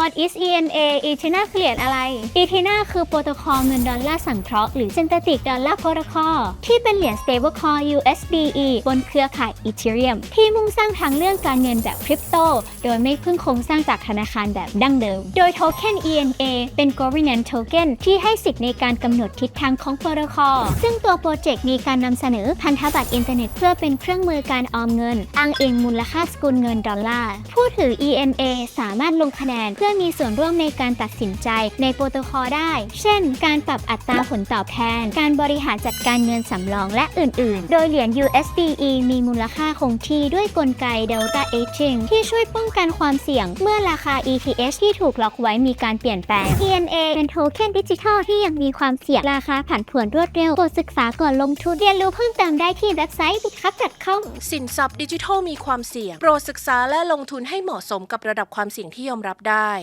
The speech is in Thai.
What is ENA ETHNA เปลี่ยนอะไร ETHNA คือโปรโตคอลเงินดอลลาร์สังเคราะห์หรือ Synthetic Dollar Protocol ที่เป็นเหรียญ stablecoin USDE บนเครือข่าย Ethereum ที่มุ่งสร้างทางเรื่องการเงินแบบคริปโต โดยไม่พึ่งโครงสร้างจากธนาคารแบบดั้งเดิม โดยโทเค็น ENA เป็น Governance Token ที่ให้สิทธิ์ในการกำหนดทิศทางของโปรโตคอลซึ่งตัวโปรเจกต์มีการนำเสนอพันธบัตรอินเทอร์เน็ตเพื่อเป็นเครื่องมือการออมเงิน อ้างอิงมูลค่าสกุลเงินดอลลาร์ผู้ถือ ENA สามารถลงคะแนนเพื่อมีส่วนร่วมในการตัดสินใจในโปรโตคอลได้ เช่น การปรับอัตราผลตอบแทน การบริหารจัดการเงินสำรองและอื่น ๆ โดยเหรียญ USDE มีมูลค่าคงที่ด้วยกลไก Delta Aging ที่ช่วยป้องกันความเสี่ยง เมื่อราคา ETH ที่ถูกล็อกไว้มีการเปลี่ยนแปลง ENA เป็นโทเค็นดิจิทัลที่ยังมีความเสี่ยงราคาผันผวนรวดเร็วโปรดศึกษาก่อนลงทุนเรียนรู้เพิ่มเติมได้ที่เว็บไซต์ bitcup.com สินทรัพย์ดิจิทัลมีความเสี่ยง โปรดศึกษาและลงทุนให้เหมาะสมกับระดับความเสี่ยงที่ยอมรับได้